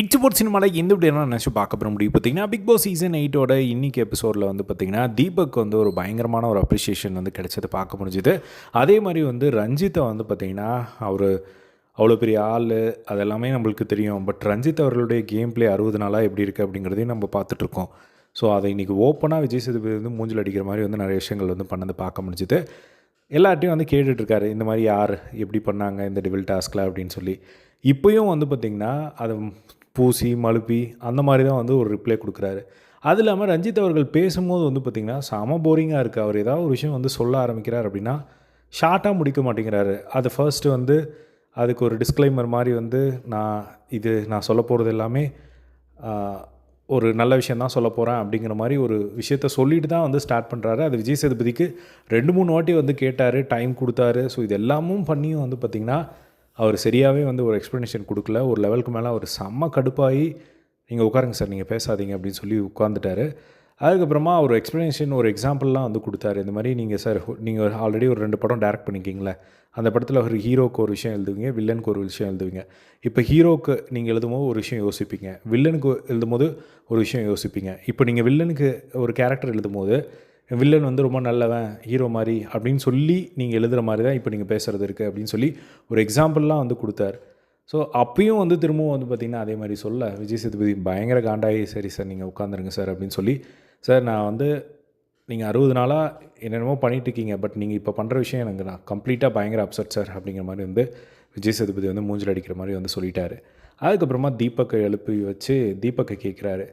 It's boat சினிமாவில் எந்த இப்படி என்ன நினச்சி பார்க்க போகிற முடியும்? பார்த்தீங்கன்னா பிக் பாஸ் சீசன் எயிட்டோட இன்னைக்கு எபிசோடில் வந்து பார்த்திங்கன்னா தீபக் வந்து ஒரு பயங்கரமான ஒரு அப்ரிஷியேஷன் வந்து கிடைச்சது பார்க்க முடிஞ்சுது. அதே மாதிரி வந்து ரஞ்சித்தை வந்து பார்த்திங்கன்னா அவர் அவ்வளோ பெரிய ஆள் அதெல்லாமே நம்மளுக்கு தெரியும். பட் ரஞ்சித் அவர்களுடைய கேம் ப்ளே அறுபது நாளாக எப்படி இருக்குது அப்படிங்கிறதையும் நம்ம பார்த்துட்ருக்கோம் ஸோ அதை இன்றைக்கி ஓப்பனாக விஜய் சேதுபதி வந்து மூஞ்சில் அடிக்கிற மாதிரி வந்து நிறைய விஷயங்கள் வந்து பண்ணது பார்க்க முடிஞ்சுது. எல்லார்ட்டையும் வந்து கேட்டுட்ருக்காரு இந்த மாதிரி யார்? எப்படி பண்ணாங்க இந்த டிவில் டாஸ்கில் அப்படின்னு சொல்லி. இப்போயும் வந்து பார்த்திங்கன்னா அதை பூசி மழுப்பி அந்த மாதிரி தான் வந்து ஒரு ரிப்ளை கொடுக்குறாரு. அது இல்லாமல் ரஞ்சித் அவர்கள் பேசும்போது வந்து பார்த்திங்கன்னா செம போரிங்காக இருக்குது அவர் ஏதாவது ஒரு விஷயம் வந்து சொல்ல ஆரம்பிக்கிறார் அப்படின்னா ஷார்ட்டாக முடிக்க மாட்டேங்கிறாரு. அது ஃபர்ஸ்ட்டு வந்து அதுக்கு ஒரு டிஸ்க்ளைமர் மாதிரி வந்து நான் இது நான் சொல்ல போகிறது எல்லாமே ஒரு நல்ல விஷயம் தான் சொல்ல போகிறேன் அப்படிங்கிற மாதிரி ஒரு விஷயத்த சொல்லிட்டு தான் வந்து ஸ்டார்ட் பண்ணுறாரு அது விஜய் சேதுபதிக்கு ரெண்டு மூணு வாட்டி வந்து கேட்டார் டைம் கொடுத்தாரு. ஸோ இது எல்லாமும் பண்ணியும் வந்து பார்த்திங்கன்னா அவர் சரியாகவே வந்து ஒரு எக்ஸ்ப்ளனேஷன் கொடுக்கல. ஒரு லெவலுக்கு மேலே அவர் செம்ம கடுப்பாகி நீங்கள் உட்காருங்க சார் நீங்கள் பேசாதீங்க அப்படின்னு சொல்லி உட்காந்துட்டாரு அதுக்கப்புறமா ஒரு எக்ஸ்ப்ளனேஷன் ஒரு எக்ஸாம்பிள்லாம் வந்து கொடுத்தாரு. இந்த மாதிரி நீங்கள் சார் நீங்கள் ஆல்ரெடி ஒரு ரெண்டு படம் டேரக்ட் பண்ணிக்கிங்களே. அந்த படத்தில் ஒரு ஹீரோக்கு ஒரு விஷயம் எழுதுவீங்க வில்லனுக்கு ஒரு விஷயம் எழுதுவீங்க. இப்போ ஹீரோக்கு நீங்கள் எழுதும்போது ஒரு விஷயம் யோசிப்பீங்க. வில்லனுக்கு எழுதும்போது ஒரு விஷயம் யோசிப்பீங்க. இப்போ நீங்கள் வில்லனுக்கு ஒரு கேரக்டர் எழுதும்போது வில்லன் வந்து ரொம்ப நல்லவன் ஹீரோ மாதிரி அப்படின்னு சொல்லி நீங்கள் எழுதுகிற மாதிரி தான் இப்போ நீங்கள் பேசுகிறது இருக்குது அப்படின்னு சொல்லி ஒரு எக்ஸாம்பிள்லாம் வந்து கொடுத்தாரு. ஸோ அப்பயும் வந்து திரும்பவும் வந்து பார்த்திங்கன்னா அதே மாதிரி சொல்ல விஜய் சேதுபதி பயங்கர காண்டாகி சரி சார் நீங்கள் உட்காந்துருங்க சார் அப்படின்னு சொல்லி சார் நான் வந்து நீங்கள் அறுபது நாளாக என்னென்னமோ பண்ணிகிட்டு இருக்கீங்க பட் நீங்கள் இப்போ பண்ணுற விஷயம் எனக்கு நான் கம்ப்ளீட்டாக பயங்கர அப்செட் சார் அப்படிங்கிற மாதிரி வந்து விஜய் சேதுபதி வந்து மூஞ்சில் அடிக்கிற மாதிரி வந்து சொல்லிட்டாரு. அதுக்கப்புறமா தீபக்கை எழுப்பி வச்சு தீபக்கை கேட்குறாரு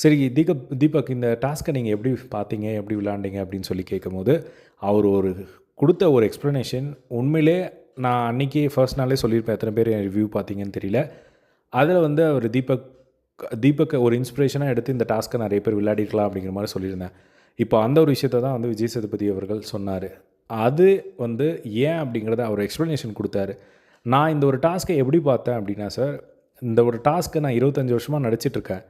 சரி தீபக் தீபக் இந்த டாஸ்க்கை நீங்கள் எப்படி பார்த்தீங்க? எப்படி விளாண்டிங்க அப்படின்னு சொல்லி கேட்கும்போது அவர் ஒரு கொடுத்த ஒரு எக்ஸ்ப்ளனேஷன் உண்மையிலே நான் அன்றைக்கி ஃபர்ஸ்ட் நாளே சொல்லியிருப்பேன் எத்தனை பேர் என் ரிவ்யூ பார்த்தீங்கன்னு தெரியல. அதில் வந்து அவர் தீபக் தீபக்கை ஒரு இன்ஸ்பிரேஷனாக எடுத்து இந்த டாஸ்க்கை நிறைய பேர் விளையாடிருக்கலாம் அப்படிங்கிற மாதிரி சொல்லியிருந்தேன். இப்போ அந்த ஒரு விஷயத்தை தான் வந்து விஜய் சேதுபதி அவர்கள் சொன்னார். அது வந்து ஏன் அப்படிங்கிறத அவர் எக்ஸ்ப்ளனேஷன் கொடுத்தாரு. நான் இந்த ஒரு டாஸ்க்கை எப்படி பார்த்தேன் அப்படின்னா சார் இந்த ஒரு டாஸ்க்கை நான் இருபத்தஞ்சி வருஷமாக நடிச்சிட்ருக்கேன்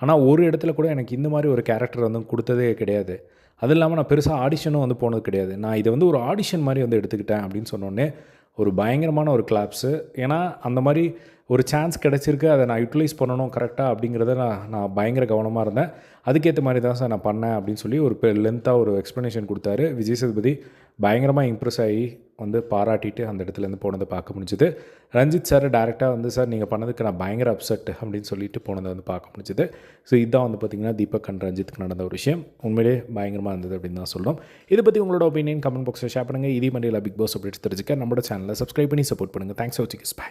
ஆனால் ஒரு இடத்துல கூட எனக்கு இந்த மாதிரி ஒரு கேரக்டர் வந்து கொடுத்ததே கிடையாது. அது இல்லாமல் நான் பெருசாக ஆடிஷனும் வந்து போனது கிடையாது. நான் இதை வந்து ஒரு ஆடிஷன் மாதிரி வந்து எடுத்துக்கிட்டேன் அப்படின்னு சொன்னோடனே ஒரு பயங்கரமான ஒரு கிளாப்ஸு ஏன்னா அந்த மாதிரி ஒரு சான்ஸ் கிடச்சிருக்கு அதை நான் யூட்டிலைஸ் பண்ணணும் கரெக்டாக அப்படிங்கிறத நான் நான் பயங்கர கவனமாக இருந்தேன். அதுக்கேற்ற மாதிரி தான் சார் நான் பண்ணேன் அப்படின்னு சொல்லி ஒரு லென்த்தாக ஒரு எக்ஸ்ப்ளனேஷன் கொடுத்தாரு. விஜய் சேதுபதி பயங்கரமாக இம்ப்ரெஸ் ஆகி வந்து பாராட்டிட்டு அந்த இடத்துலேருந்து போனதை பார்க்க முடிஞ்சுது. ரஞ்சித் சார் டேரெக்டாக வந்து சார் நீங்கள் பண்ணதுக்கு நான் பயங்கர அப்செட் அப்படின்னு சொல்லிட்டு போனதை வந்து பார்க்க முடிஞ்சுது. ஸோ இதுதான் வந்து பார்த்திங்கன்னா தீபக் அண்ட் ரஞ்சித்துக்கு நடந்த ஒரு விஷயம். உண்மையிலே பயங்கரமாக இருந்தது அப்படின்னு தான் சொல்லணும் இதை பற்றி உங்களோட ஒப்பீனியன் கமெண்ட் பாக்ஸில் ஷேர் பண்ணுங்கள் இதே மாதிரி பிக் பாஸ் அப்டேட்ஸ் தெரிஞ்சுக்க நம்மளோட சேனலை சப்ஸ்கிரைப் பண்ணி சப்போர்ட் பண்ணுங்கள் தேங்க்ஸ் ஃபார் வாட்சிங் பை